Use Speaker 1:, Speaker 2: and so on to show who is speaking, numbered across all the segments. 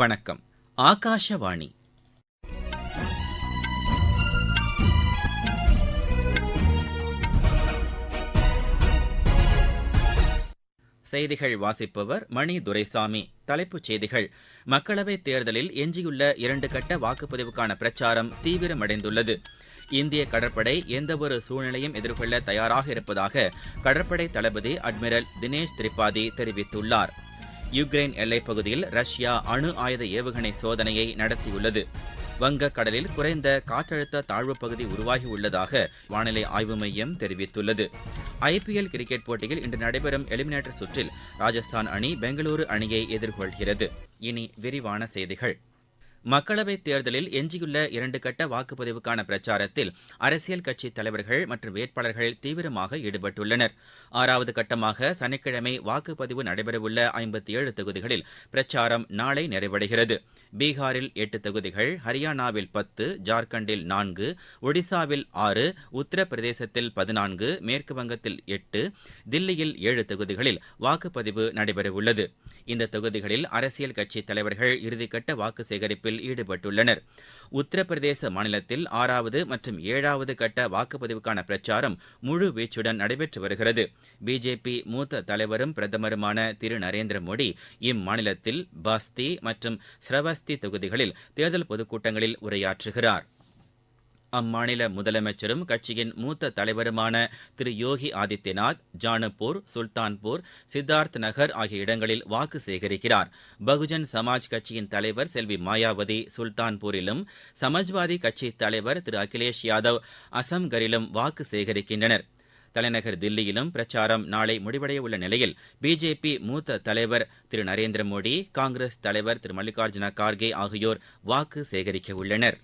Speaker 1: வணக்கம் ஆகாஷவாணி செய்திகள் வாசிப்பவர் மணி துரைசாமி தலைப்புச் செய்திகள் மக்களவைத் தேர்தலில் எஞ்சியுள்ள இரண்டு கட்ட வாக்குப்பதிவுக்கான பிரச்சாரம் தீவிரமடைந்துள்ளது இந்திய கடற்படை எந்தவொரு சூழ்நிலையும் எதிர்கொள்ள தயாராக இருப்பதாக கடற்படை தளபதி அட்மிரல் தினேஷ் திரிபாதி தெரிவித்துள்ளாா் யுக்ரைன் பகுதியில் ரஷ்யா அணு ஆயுத ஏவுகணை சோதனையை நடத்தியுள்ளது வங்கக்கடலில் குறைந்த காற்றழுத்த தாழ்வுப் பகுதி உருவாகியுள்ளதாக வானிலை ஆய்வு மையம் தெரிவித்துள்ளது ஐபிஎல் கிரிக்கெட் போட்டியில் இன்று நடைபெறும் எலிமினேட்டர் சுற்றில் ராஜஸ்தான் அணி பெங்களூரு அணியை எதிர்கொள்கிறது இனி விரிவான செய்திகள் மக்களவைத் தேர்தலில் எஞ்சியுள்ள இரண்டு கட்ட வாக்குப்பதிவுக்கான பிரச்சாரத்தில் அரசியல் கட்சித் தலைவர்கள் மற்றும் வேட்பாளர்கள் தீவிரமாக ஈடுபட்டுள்ளனர் ஆறாவது கட்டமாக சனிக்கிழமை வாக்குப்பதிவு நடைபெறவுள்ள ஐம்பத்தி ஏழு தொகுதிகளில் பிரச்சாரம் நாளை நிறைவடைகிறது பீகாரில் எட்டு தொகுதிகள் ஹரியானாவில் பத்து ஜார்க்கண்டில் நான்கு ஒடிசாவில் ஆறு உத்தரப்பிரதேசத்தில் பதினான்கு மேற்கு வங்கத்தில் எட்டு தில்லியில் ஏழு தொகுதிகளில் வாக்குப்பதிவு நடைபெறவுள்ளது இந்த தொகுதிகளில் அரசியல் கட்சித் தலைவர்கள் இறுதிக்கட்ட வாக்கு சேகரிப்பு பரபரப்பில் ஈடுபட்டுள்ளனர் உத்தரப்பிரதேச மாநிலத்தில் ஆறாவது மற்றும் ஏழாவது கட்ட வாக்குப்பதிவுக்கான பிரச்சாரம் முழு வீச்சுடன் நடைபெற்று வருகிறது பிஜேபி மூத்த தலைவரும் பிரதமருமான திரு நரேந்திர மோடி இம்மாநிலத்தில் பஸ்தி மற்றும் ஸ்ரவஸ்தி தொகுதிகளில் தேர்தல் பொதுக்கூட்டங்களில் உரையாற்றுகிறாா் அம்மாநில முதலமைச்சரும் கட்சியின் மூத்த தலைவருமான திரு யோகி ஆதித்யநாத் ஜானப்பூர் சுல்தான்பூர் சித்தார்த் நகர் ஆகிய இடங்களில் வாக்கு சேகரிக்கிறார் பகுஜன் சமாஜ் கட்சியின் தலைவர் செல்வி மாயாவதி சுல்தான்பூரிலும் சமாஜ்வாதி கட்சி தலைவர் திரு அகிலேஷ் யாதவ் அசம்கரிலும் வாக்கு சேகரிக்கின்றனர் தலைநகர் தில்லியிலும் பிரச்சாரம் நாளை முடிவடைய உள்ள நிலையில் பிஜேபி மூத்த தலைவர் திரு நரேந்திர மோடி காங்கிரஸ் தலைவர் திரு மல்லிகார்ஜுன கார்கே ஆகியோர் வாக்கு சேகரிக்க உள்ளனா்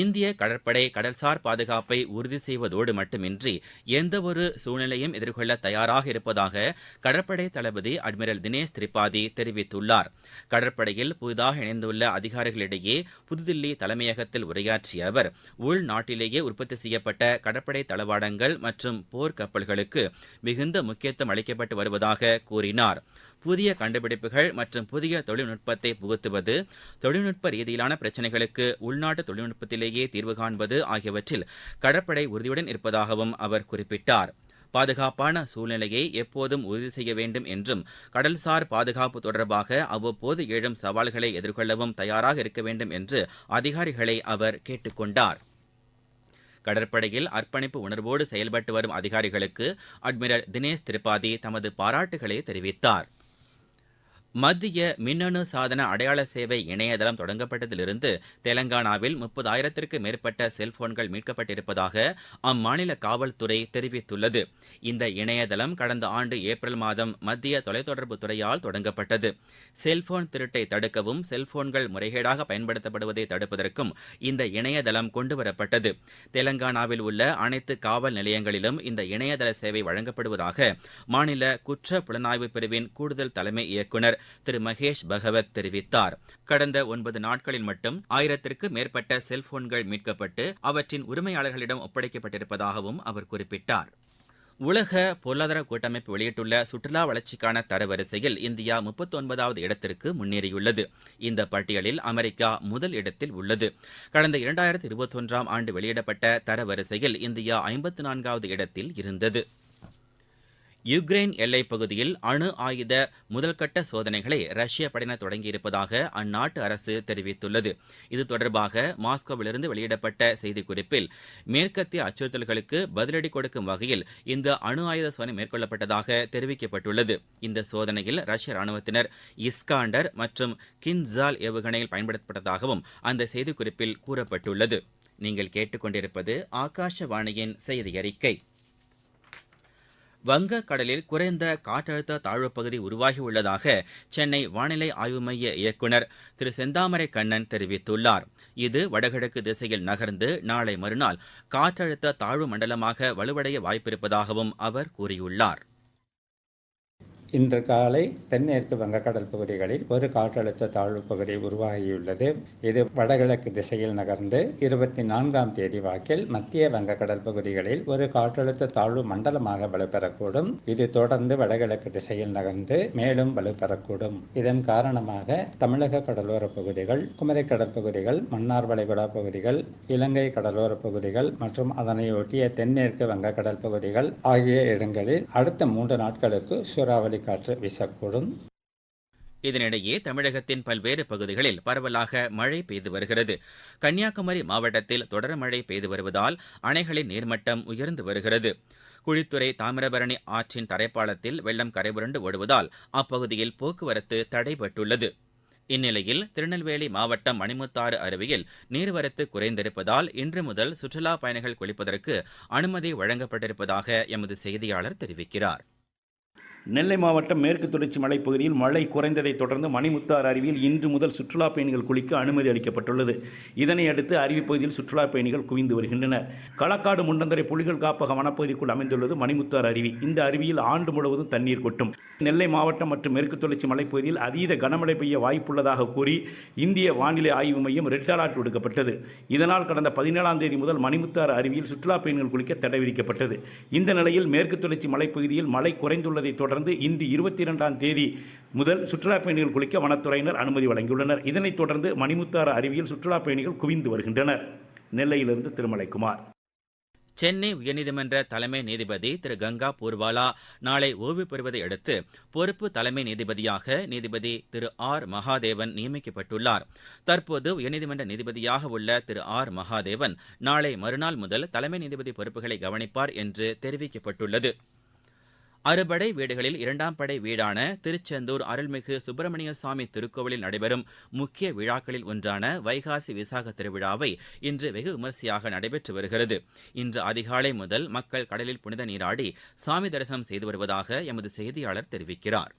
Speaker 1: இந்திய கடற்படை கடல்சார் பாதுகாப்பை உறுதி செய்வதோடு மட்டுமின்றி எந்தவொரு சூழ்நிலையும் எதிர்கொள்ள தயாராக இருப்பதாக கடற்படை தளபதி அட்மிரல் தினேஷ் திரிபாதி தெரிவித்துள்ளார் கடற்படையில் புதிதாக இணைந்துள்ள அதிகாரிகளிடையே புதுதில்லி தலைமையகத்தில் உரையாற்றிய அவர் உள்நாட்டிலேயே உற்பத்தி செய்யப்பட்ட கடற்படை தளவாடங்கள் மற்றும் போர்க்கப்பல்களுக்கு மிகுந்த முக்கியத்துவம் அளிக்கப்பட்டு வருவதாக கூறினார் புதிய கண்டுபிடிப்புகள் மற்றும் புதிய தொழில்நுட்பத்தை புகுத்துவது தொழில்நுட்ப ரீதியிலான பிரச்சினைகளுக்கு உள்நாட்டு தொழில்நுட்பத்திலேயே தீர்வு காண்பது ஆகியவற்றில் கடற்படை உறுதியுடன் இருப்பதாகவும் அவர் குறிப்பிட்டார் பாதுகாப்பான சூழ்நிலையை எப்போதும் உறுதி செய்ய வேண்டும் என்றும் கடல்சார் பாதுகாப்பு தொடர்பாக அவ்வப்போது எழும் சவால்களை எதிர்கொள்ளவும் தயாராக இருக்க வேண்டும் என்று அதிகாரிகளை அவர் கேட்டுக்கொண்டார் கடற்படையில் அர்ப்பணிப்பு உணர்வோடு செயல்பட்டு வரும் அதிகாரிகளுக்கு அட்மிரல் தினேஷ் திரிபாதி தமது பாராட்டுகளை தெரிவித்தாா் மத்திய மின்னணு சாதன அடையாள சேவை இணையதளம் தொடங்கப்பட்டதிலிருந்து தெலங்கானாவில் முப்பதாயிரத்திற்கு மேற்பட்ட செல்போன்கள் மீட்கப்பட்டிருப்பதாக அம்மாநில காவல்துறை தெரிவித்துள்ளது இந்த இணையதளம் கடந்த ஆண்டு ஏப்ரல் மாதம் மத்திய தொலைத்தொடர்பு துறையால் தொடங்கப்பட்டது செல்போன் திருட்டை தடுக்கவும் செல்போன்கள் முறைகேடாக பயன்படுத்தப்படுவதை தடுப்பதற்கும் இந்த இணையதளம் கொண்டுவரப்பட்டது தெலங்கானாவில் உள்ள அனைத்து காவல் நிலையங்களிலும் இந்த இணையதள சேவை வழங்கப்படுவதாக மாநில குற்ற புலனாய்வு பிரிவின் கூடுதல் தலைமை இயக்குநர் திரு மகேஷ் பகவத் தெரிவித்தார் கடந்த ஒன்பது நாட்களில் மட்டும் ஆயிரத்திற்கும் மேற்பட்ட செல்போன்கள் மீட்கப்பட்டு அவற்றின் உரிமையாளர்களிடம் ஒப்படைக்கப்பட்டிருப்பதாகவும் அவர் குறிப்பிட்டார் உலக பொருளாதார கூட்டமைப்பு வெளியிட்டுள்ள சுற்றுலா வளர்ச்சிக்கான தரவரிசையில் இந்தியா முப்பத்தொன்பதாவது இடத்திற்கு முன்னேறியுள்ளது இந்த பட்டியலில் அமெரிக்கா முதல் இடத்தில் உள்ளது கடந்த இரண்டாயிரத்தி இருபத்தொன்றாம் ஆண்டு வெளியிடப்பட்ட தரவரிசையில் இந்தியா ஐம்பத்தி நான்காவது இடத்தில் இருந்தது யுக்ரைன் எல்லைப் பகுதியில் அணு ஆயுத முதல்கட்ட சோதனைகளை ரஷ்ய படையினர் தொடங்கியிருப்பதாக அந்நாட்டு அரசு தெரிவித்துள்ளது இது தொடர்பாக மாஸ்கோவிலிருந்து வெளியிடப்பட்ட செய்திக்குறிப்பில் மேற்கத்திய அச்சுறுத்தல்களுக்கு பதிலடி கொடுக்கும் வகையில் இந்த அணு ஆயுத சோதனை மேற்கொள்ளப்பட்டதாக தெரிவிக்கப்பட்டுள்ளது இந்த சோதனையில் ரஷ்ய ராணுவத்தினர் இஸ்காண்டர் மற்றும் கின்சால் ஏவுகணையில் பயன்படுத்தப்பட்டதாகவும் அந்த செய்திக்குறிப்பில் கூறப்பட்டுள்ளது நீங்கள் கேட்டுக்கொண்டிருப்பது ஆகாஷவாணியின் செய்தி அறிக்கை வங்கக்கடலில் குறைந்த காற்றழுத்த தாழ்வுப்பகுதி உருவாகியுள்ளதாக சென்னை வானிலை ஆய்வு மைய இயக்குநர் திரு செந்தாமரை கண்ணன் தெரிவித்துள்ளார் இது வடகிழக்கு திசையில் நகர்ந்து நாளை மறுநாள் காற்றழுத்த தாழ்வு மண்டலமாக வலுவடைய வாய்ப்பிருப்பதாகவும் அவர் கூறியுள்ளார்
Speaker 2: இன்று காலை தென்மேற்கு வங்கக்கடல் பகுதிகளில் ஒரு காற்றழுத்த தாழ்வு பகுதி உருவாகியுள்ளது இது வடகிழக்கு திசையில் நகர்ந்து இருபத்தி நான்காம் தேதி வாக்கில் மத்திய வங்கக்கடல் பகுதிகளில் ஒரு காற்றழுத்த தாழ்வு மண்டலமாக வலுப்பெறக்கூடும் இது தொடர்ந்து வடகிழக்கு திசையில் நகர்ந்து மேலும் வலுப்பெறக்கூடும் இதன் காரணமாக தமிழக கடலோர பகுதிகள் குமரி கடற்பகுதிகள் மன்னார் வளைகுடா பகுதிகள் இலங்கை கடலோர பகுதிகள் மற்றும் அதனையொட்டிய தென்மேற்கு வங்கக்கடல் பகுதிகள் ஆகிய இடங்களில் அடுத்த மூன்று நாட்களுக்கு சூறாவளி காற்று வீசக்கூடும்
Speaker 1: இதனிடையே தமிழகத்தின் பல்வேறு பகுதிகளில் பரவலாக மழை பெய்து வருகிறது கன்னியாகுமரி மாவட்டத்தில் தொடர் மழை பெய்து வருவதால் அணைகளின் நீர்மட்டம் உயர்ந்து வருகிறது குழித்துறை தாமிரபரணி ஆற்றின் தரைப்பாலத்தில் வெள்ளம் கரைபுரண்டு ஓடுவதால் அப்பகுதியில் போக்குவரத்து தடைபட்டுள்ளது இந்நிலையில் திருநெல்வேலி மாவட்டம் மணிமுத்தாறு அருவியில் நீர்வரத்து குறைந்திருப்பதால் இன்று முதல் சுற்றுலாப் பயணிகள் குளிப்பதற்கு அனுமதி வழங்கப்பட்டிருப்பதாக எமது செய்தியாளர் தெரிவிக்கிறாா்
Speaker 3: நெல்லை மாவட்டம் மேற்கு தொடர்ச்சி மலைப்பகுதியில் மழை குறைந்ததைத் தொடர்ந்து மணிமுத்தார் அருவியில் இன்று முதல் சுற்றுலா பயணிகள் குளிக்க அனுமதி அளிக்கப்பட்டுள்ளது இதனை அடுத்து பகுதியில் சுற்றுலாப் பயணிகள் குவிந்து வருகின்றனர் களக்காடு முண்டந்தரை புலிகள் காப்பக வனப்பகுதிக்குள் அமைந்துள்ளது மணிமுத்தார் அருவி இந்த அருவியில் ஆண்டு முழுவதும் தண்ணீர் கொட்டும் நெல்லை மாவட்டம் மற்றும் மேற்கு தொடர்ச்சி மலைப்பகுதியில் அதீத கனமழை பெய்ய வாய்ப்புள்ளதாக கூறி இந்திய வானிலை ஆய்வு மையம் ரெட் அலர்ட் விடுக்கப்பட்டது இதனால் கடந்த பதினேழாம் தேதி முதல் மணிமுத்தார் அருவியில் சுற்றுலாப் பயணிகள் குளிக்க தடை விதிக்கப்பட்டது இந்த நிலையில் மேற்கு தொடர்ச்சி மலைப்பகுதியில் மழை குறைந்துள்ளதை தொடர்ந்து தொடர்ந்து இன்று இருபத்தி இரண்டாம் தேதி முதல் சுற்றுலா பயணிகள் குளிக்க வனத்துறையினர் அனுமதி வழங்கியுள்ளனர் இதனைத் தொடர்ந்து மணிமுத்தாறு அருவியில் சுற்றுலா பயணிகள் குவிந்து வருகின்றனர் நெல்லையிலிருந்து திருமலைக்குமார்
Speaker 1: சென்னை உயர்நீதிமன்ற தலைமை நீதிபதி திரு கங்கா பூர்வாலா நாளை ஓய்வு பெறுவதை அடுத்து பொறுப்பு தலைமை நீதிபதியாக நீதிபதி திரு ஆர் மகாதேவன் நியமிக்கப்பட்டுள்ளார் தற்போது உயர்நீதிமன்ற நீதிபதியாக உள்ள திரு ஆர் மகாதேவன் நாளை மறுநாள் முதல் தலைமை நீதிபதி பொறுப்புகளை கவனிப்பார் என்று தெரிவிக்கப்பட்டுள்ளது அறுபடை வீடுகளில் இரண்டாம் படை வீடான திருச்செந்தூர் அருள்மிகு சுப்பிரமணிய சுவாமி திருக்கோவிலில் நடைபெறும் முக்கிய விழாக்களில் ஒன்றான வைகாசி விசாக திருவிழாவை இன்று வெகு விமரிசையாக நடைபெற்று வருகிறது இன்று அதிகாலை முதல் மக்கள் கடலில் புனித நீராடி சாமி தரிசனம் செய்து வருவதாக எமது செய்தியாளர் தெரிவிக்கிறாா்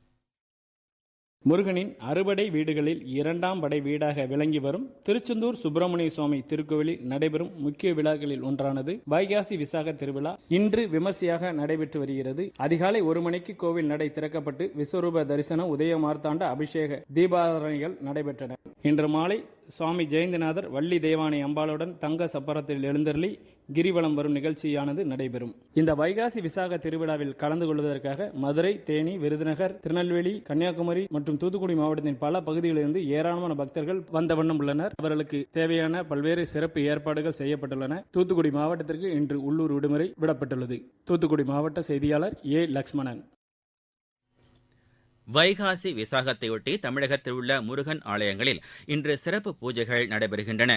Speaker 4: முருகனின் அறுபடை வீடுகளில் இரண்டாம் படை வீடாக விளங்கி வரும் திருச்செந்தூர் சுப்பிரமணிய சுவாமி திருக்கோவிலில் நடைபெறும் முக்கிய விழாக்களில் ஒன்றானது வைகாசி விசாக திருவிழா இன்று விமர்சையாக நடைபெற்று வருகிறது அதிகாலை ஒரு மணிக்கு கோவில் நடை திறக்கப்பட்டு விஸ்வரூப தரிசனம் உதய மார்த்தாண்ட அபிஷேக தீபாரணிகள் நடைபெற்றன இன்று மாலை சுவாமி ஜெயந்திநாதர் வள்ளி தேவானை அம்பாளுடன் தங்க சப்பரத்தில் எழுந்தருளி கிரிவலம் வரும் நிகழ்ச்சியானது நடைபெறும் இந்த வைகாசி விசாக திருவிழாவில் கலந்து கொள்வதற்காக மதுரை தேனி விருதுநகர் திருநெல்வேலி கன்னியாகுமரி மற்றும் தூத்துக்குடி மாவட்டத்தின் பல பகுதிகளிலிருந்து ஏராளமான பக்தர்கள் வந்த வண்ணம் உள்ளனர் அவர்களுக்கு தேவையான பல்வேறு சிறப்பு ஏற்பாடுகள் செய்யப்பட்டுள்ளன தூத்துக்குடி மாவட்டத்திற்கு இன்று உள்ளூர் விடுமுறை விடப்பட்டுள்ளது தூத்துக்குடி மாவட்ட செய்தியாளர் ஏ லக்ஷ்மணன்
Speaker 1: வைகாசி விசாகத்தையொட்டி தமிழகத்தில் உள்ள முருகன் ஆலயங்களில் இன்று சிறப்பு பூஜைகள் நடைபெறுகின்றன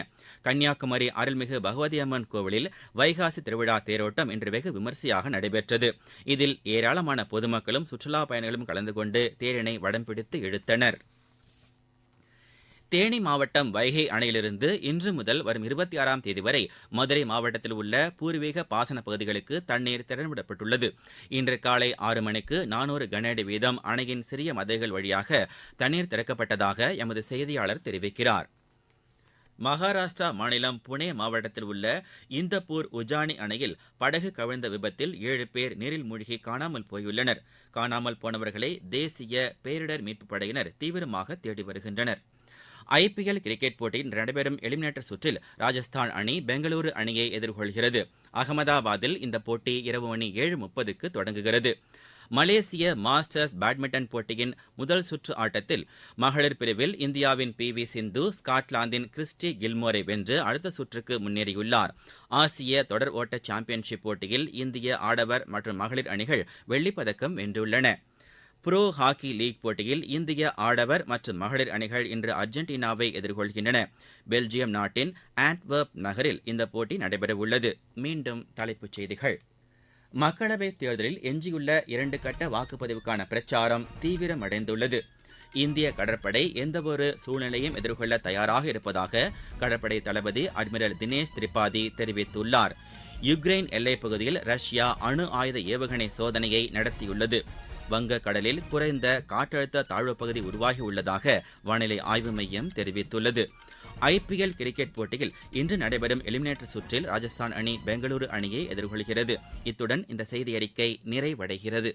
Speaker 1: கன்னியாகுமரி அருள்மிகு பகவதி அம்மன் கோவிலில் வைகாசி திருவிழா தேரோட்டம் இன்று வெகு விமர்சையாக நடைபெற்றது இதில் ஏராளமான பொதுமக்களும் சுற்றுலா பயணிகளும் கலந்து கொண்டு தேரினை வடம் பிடித்து இழுத்தனா் தேனி மாவட்டம் வைகை அணையிலிருந்து இன்று முதல் வரும் இருபத்தி ஆறாம் தேதி வரை மதுரை மாவட்டத்தில் உள்ள பூர்வீக பாசன பகுதிகளுக்கு தண்ணீர் திறந்துவிடப்பட்டுள்ளது இன்று காலை ஆறு மணிக்கு நானூறு கன அடி வீதம் அணையின் சிறிய மதைகள் வழியாக தண்ணீர் திறக்கப்பட்டதாக எமது செய்தியாளர் தெரிவிக்கிறார் மகாராஷ்டிரா மாநிலம் புனே மாவட்டத்தில் உள்ள இந்தப்பூர் உஜானி அணையில் படகு கவிழ்ந்த விபத்தில் ஏழு பேர் நீரில் மூழ்கி காணாமல் போயுள்ளனர் காணாமல் போனவர்களை தேசிய பேரிடர் மீட்புப் படையினர் தீவிரமாக தேடி வருகின்றனர் ஐ பி எல் கிரிக்கெட் போட்டியில் நடைபெறும் எலிமினேட்டர் சுற்றில் ராஜஸ்தான் அணி பெங்களூரு அணியை எதிர்கொள்கிறது அகமதாபாத்தில் இந்த போட்டி இரவு மணி ஏழு முப்பதுக்கு தொடங்குகிறது மலேசிய மாஸ்டர்ஸ் பேட்மிண்டன் போட்டியின் முதல் சுற்று ஆட்டத்தில் மகளிர் பிரிவில் இந்தியாவின் பி வி சிந்து ஸ்காட்லாந்தின் கிறிஸ்டி கில்மோரை வென்று அடுத்த சுற்றுக்கு முன்னேறியுள்ளார் ஆசிய தொடர் ஓட்ட சாம்பியன்ஷிப் போட்டியில் இந்திய ஆடவர் மற்றும் மகளிர் அணிகள் வெள்ளிப்பதக்கம் வென்றுள்ளன புரோ ஹாக்கி லீக் போட்டியில் இந்திய ஆடவர் மற்றும் மகளிர் அணிகள் இன்று அர்ஜென்டினாவை எதிர்கொள்கின்றன பெல்ஜியம் நாட்டின் ஆண்ட்வர்ப் நகரில் இந்த போட்டி நடைபெறவுள்ளது மீண்டும் தலைப்புச் செய்திகள் மக்களவைத் தேர்தலில் எஞ்சியுள்ள இரண்டு கட்ட வாக்குப்பதிவுக்கான பிரச்சாரம் தீவிரமடைந்துள்ளது இந்திய கடற்படை எந்தவொரு சூழ்நிலையும் எதிர்கொள்ள தயாராக இருப்பதாக கடற்படை தளபதி அட்மிரல் தினேஷ் திரிபாதி தெரிவித்துள்ளார் யுக்ரைன் எல்லைப்பகுதியில் ரஷ்யா அணு ஆயுத ஏவுகணை சோதனையை நடத்தியுள்ளது வங்கக்கடலில் குறைந்த காற்றழுத்த தாழ்வுப் பகுதி உருவாகியுள்ளதாக வானிலை ஆய்வு மையம் தெரிவித்துள்ளது ஐ பி எல் கிரிக்கெட் போட்டியில் இன்று நடைபெறும் எலிமினேட்டர் சுற்றில் ராஜஸ்தான் அணி பெங்களூரு அணியை எதிர்கொள்கிறது இத்துடன் இந்த செய்தியறிக்கை நிறைவடைகிறது